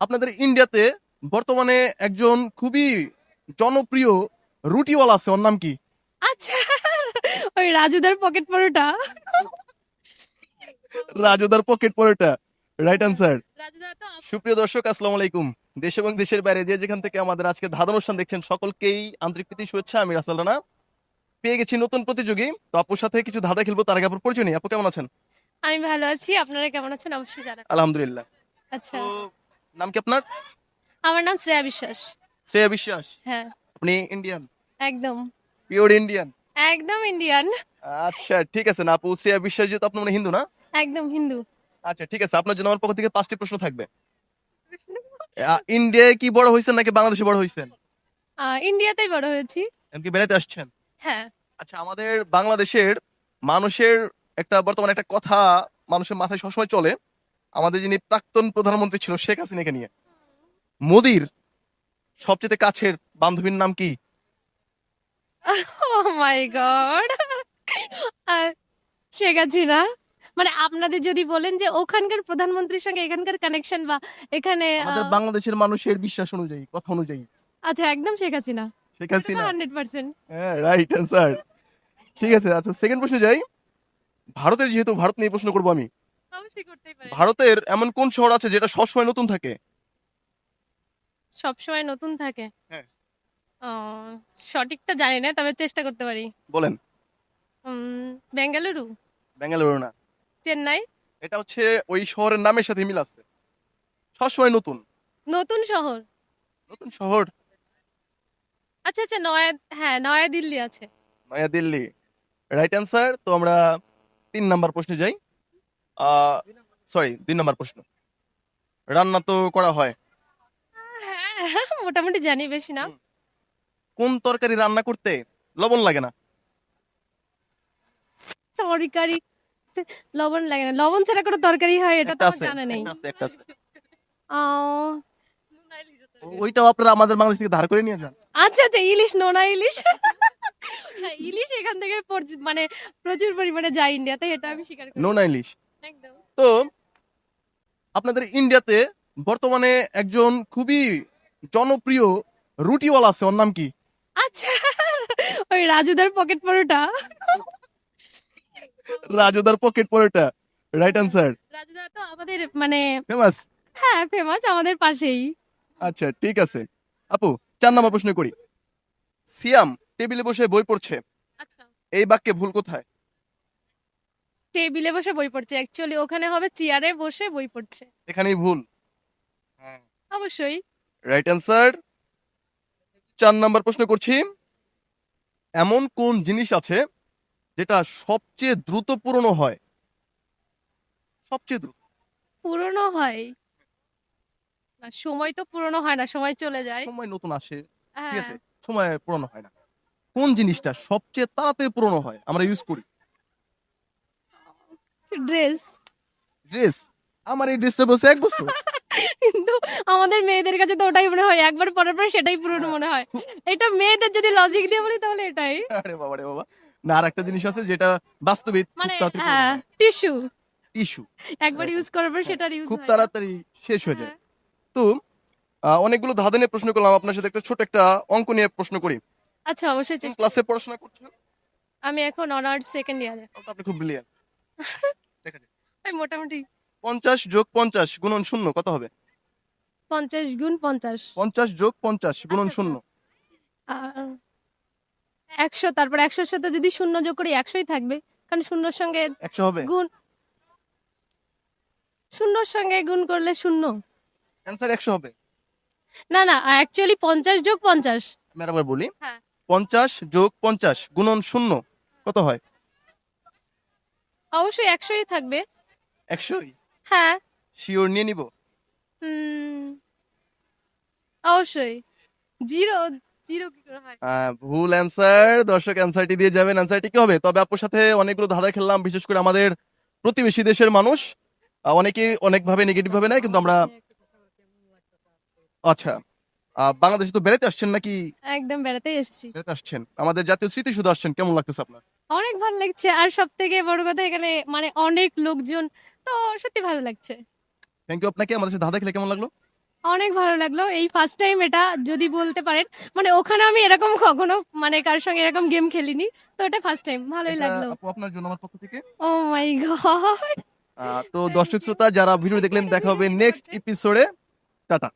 আপনাদের ইন্ডিয়াতে বর্তমানে একজন খুবই জনপ্রিয় রুটিওয়ালা আছে ওর নাম কি? আচ্ছা ওই রাজুদার পকেট পরোটা। রাজুদার পকেট পরোটা রাইট আনসার সুপ্রিয় দর্শক আসসালামু আলাইকুম। দেশ এবং দেশের বাইরে যে যেখান থেকে আমাদের আজকে ধাঁধা অনুষ্ঠান দেখছেন সকলকেই আন্তরিক প্রীতি শুভেচ্ছা আমি রাসেল রানা। পেয়ে গেছি নতুন প্রতিযোগী। তো আপুর সাথে কিছু ধাঁধা খেলব তার আগে আপুর পরিচয় নেই। আপু কেমন আছেন? আমি ভালো আছি আপনারা কেমন আছেন? অবশ্যই জানাবেন। আলহামদুলিল্লাহ। আচ্ছা। নাম কি আপনার? আমার নাম শ্রেয়া বিশ্বাস। শ্রেয়া বিশ্বাস? হ্যাঁ। আপনি ইন্ডিয়ান একদম। পিওর ইন্ডিয়ান একদম ইন্ডিয়ান আচ্ছা ঠিক আছে না আপু শ্রেয়া বিশ্বাস যেহেতু আপনি মানে হিন্দু না? একদম হিন্দু। আচ্ছা ঠিক আছে আপনার জন্য আমার পক্ষ থেকে পাঁচটি প্রশ্ন থাকবে। ইন্ডিয়ায় কি বড় হয়েছেন নাকি বাংলাদেশে বড় হয়েছেন? আহ, ইন্ডিয়াতেই বড় হয়েছি। এমনকি বেড়াতে আসছেন? হ্যাঁ। আচ্ছা আমাদের বাংলাদেশের মানুষের একটা বর্তমানে একটা কথা মানুষের মাথায় সবসময় চলে আমাদের যিনি প্রাক্তন প্রধানমন্ত্রী ছিল শেখ হাসিনাকে নিয়ে। মোদির সবচেয়ে কাছের বান্ধবীর নাম কি? My god Sheikh Hasina? মানে আপনাদের যদি বলেন যে ওখানকার প্রধানমন্ত্রীর সঙ্গে এখানকার কানেকশন বা এখানে আমাদের বাংলাদেশের মানুষের বিশ্বাস অনুযায়ী কথা অনুযায়ী। আচ্ছা একদম শেখ হাসিনা। শেখ হাসিনা। হান্ড্রেড পার্সেন্ট হ্যাঁ রাইট অ্যান্সার ঠিক আছে আচ্ছা সেকেন্ড প্রশ্নে যাই। ভারতের যেহেতু ভারত নিয়ে প্রশ্ন করব আমি। অবশ্যই করতেই পারে ভারতের এমন কোন শহর আছে যেটা সবসময় নতুন থাকে? সব সময় নতুন থাকে? হ্যাঁ। আহ, সঠিকটা জানি না তবে চেষ্টা করতে পারি। বলেন। উম, বেঙ্গালুরু? বেঙ্গালুরু না। চেন্নাই? এটা হচ্ছে ওই শহরের নামের সাথে মিল আছে। সবসময় নতুন। নতুন শহর? নতুন শহর? আচ্ছা আচ্ছা নয়া হ্যাঁ নয়া দিল্লি আছে। নয়া দিল্লি রাইট অ্যান্সার তো আমরা তিন নাম্বার প্রশ্নে যাই। সরি দুই নম্বর প্রশ্ন। রান্না তো করা হয়। হ্যাঁ মোটামুটি জানি বেশি না। কোন তরকারি রান্না করতে লবণ লাগে না? তরকারি লবণ লাগে না। লবণ ছাড়া কোনো তরকারি হয় এটা তো জানা নেই। ওইটাও আপনারা আমাদের বাংলাদেশ থেকে ধার করে নিয়ে যান। আচ্ছা আচ্ছা ইলিশ নোনা ইলিশ। হ্যাঁ, ইলিশ এখান থেকে মানে প্রচুর পরিমাণে যায় ইন্ডিয়াতে এটা আমি স্বীকার করি। নোনা ইলিশ। তো আপনাদের ইন্ডিয়াতে বর্তমানে একজন খুবই জনপ্রিয় রুটিওয়ালা আছে ওর নাম কি? আচ্ছা ওই রাজুদার pocket paratha. রাজুদার pocket paratha right answer Rajuda তো আমাদের মানে ফেমাস হ্যাঁ ফেমাস আমাদের পাশেই। আচ্ছা ঠিক আছে। আপু চার নম্বর প্রশ্ন করি। সিয়াম টেবিলে বসে বই পড়ছে। আচ্ছা। এই বাক্যে ভুল কোথায়? টেবিলে বসে বই পড়ছে। অ্যাকচুয়ালি ওখানে হবে চেয়ারে বসে বই পড়ছে। এখানেই ভুল। অবশ্যই। রাইট অ্যান্সার চার নাম্বার প্রশ্ন করছি। এমন কোন জিনিস আছে যেটা সবচেয়ে দ্রুত পুরনো হয়? সবচেয়ে দ্রুত। পুরনো হয়? না সময় তো পুরনো হয় না সময় চলে যায়। সময় নতুন আসে। ঠিক হ্যাঁ। আছে সময় পুরনো হয় না। কোন জিনিসটা সবচেয়ে তাড়াতাড়ি পুরনো হয়? আমরা ইউজ করি। ড্রেস। ড্রেস? আমার এই ড্রেসটা বসে এক বছর। কিন্তু আমাদের মেয়েদের কাছে তো ওটাই মনে হয় একবার পরে সেটাই পুরনো মনে হয়। এটা মেয়েদের যদি লজিক দিয়ে বলি তাহলে এটাই। আরে বাবা রে বাবা। না আর একটা জিনিস আছে যেটা বাস্তবিক মানে হ্যাঁ টিস্যু টিস্যু একবার ইউজ করার পর সেটার ইউজ খুব তাড়াতাড়ি শেষ হয়ে যায়। তো আহ, অনেকগুলো ধাঁধা নিয়ে প্রশ্ন করলাম আপনার সাথে একটা ছোট একটা অঙ্ক নিয়ে প্রশ্ন করি। আচ্ছা অবশ্যই ক্লাসে পড়াশোনা করছেন? আমি এখন অনার্স সেকেন্ড ইয়ারে আপনি খুব ব্রিলিয়ান্ট আমি মোটামুটি পঞ্চাশ যোগ পঞ্চাশ গুণন শূন্য কত হবে? পঞ্চাশ গুণ পঞ্চাশ। পঞ্চাশ যোগ পঞ্চাশ গুণন আচ্ছা, শূন্য। একশো তারপর একশোর সাথে যদি শূন্য যোগ করি একশোই থাকবে। কারণ শূন্যর সঙ্গে একশো হবে? গুণ শূন্যর সঙ্গে গুণ করলে শূন্য। অ্যান্সার একশো হবে। না না অ্যাকচুয়ালি পঞ্চাশ যোগ পঞ্চাশ। আমি আবার বলি। হ্যাঁ। পঞ্চাশ যোগ পঞ্চাশ গুণন শূন্য কত হয়? অবশ্যই একশোই থাকবে। একশোই? হ্যাঁ। শিওর নিয়ে নিব। হুম, অবশ্যই। জিরো জিরো কি করে হয়? ভুল অ্যান্সার দর্শক অ্যান্সারটি দিয়ে যাবেন। অ্যান্সারটি কি হবে? তবে আপুর সাথে অনেকগুলো ধাঁধা খেললাম বিশেষ করে আমাদের প্রতিবেশী দেশের মানুষ। আহ, অনেকেই অনেকভাবে নেগেটিভ ভাবে নেয় কিন্তু আমরা আচ্ছা। বাংলাদেশে তো বেড়াতে আসছেন নাকি? একদম বেড়াতেই এসেছি। বেড়াতে আসছেন। আমাদের জাতীয় স্মৃতি শুধু আসছেন কেমন লাগতেছে আপনার? অনেক ভালো লাগছে। আর সব থেকে বড় কথা এখানে মানে অনেক লোকজন তো সত্যি ভালো লাগছে। থ্যাংক ইউ আপনাকে। আমাদের সাথে ধাঁধা খেলে কেমন লাগল? অনেক ভালো লাগল। এই ফার্স্ট টাইম এটা যদি বলতে পারেন মানে ওখানে আমি এরকম কখনো মানে কার সঙ্গে এরকম গেম খেলিনি তো এটা ফার্স্ট টাইম ভালোই লাগল। আপু আপনার জন্য আমার পক্ষ থেকে। ও মাই গড তো দর্শক শ্রোতা যারা ভিডিও দেখলেন দেখা হবে নেক্সট এপিসোডে টাটা।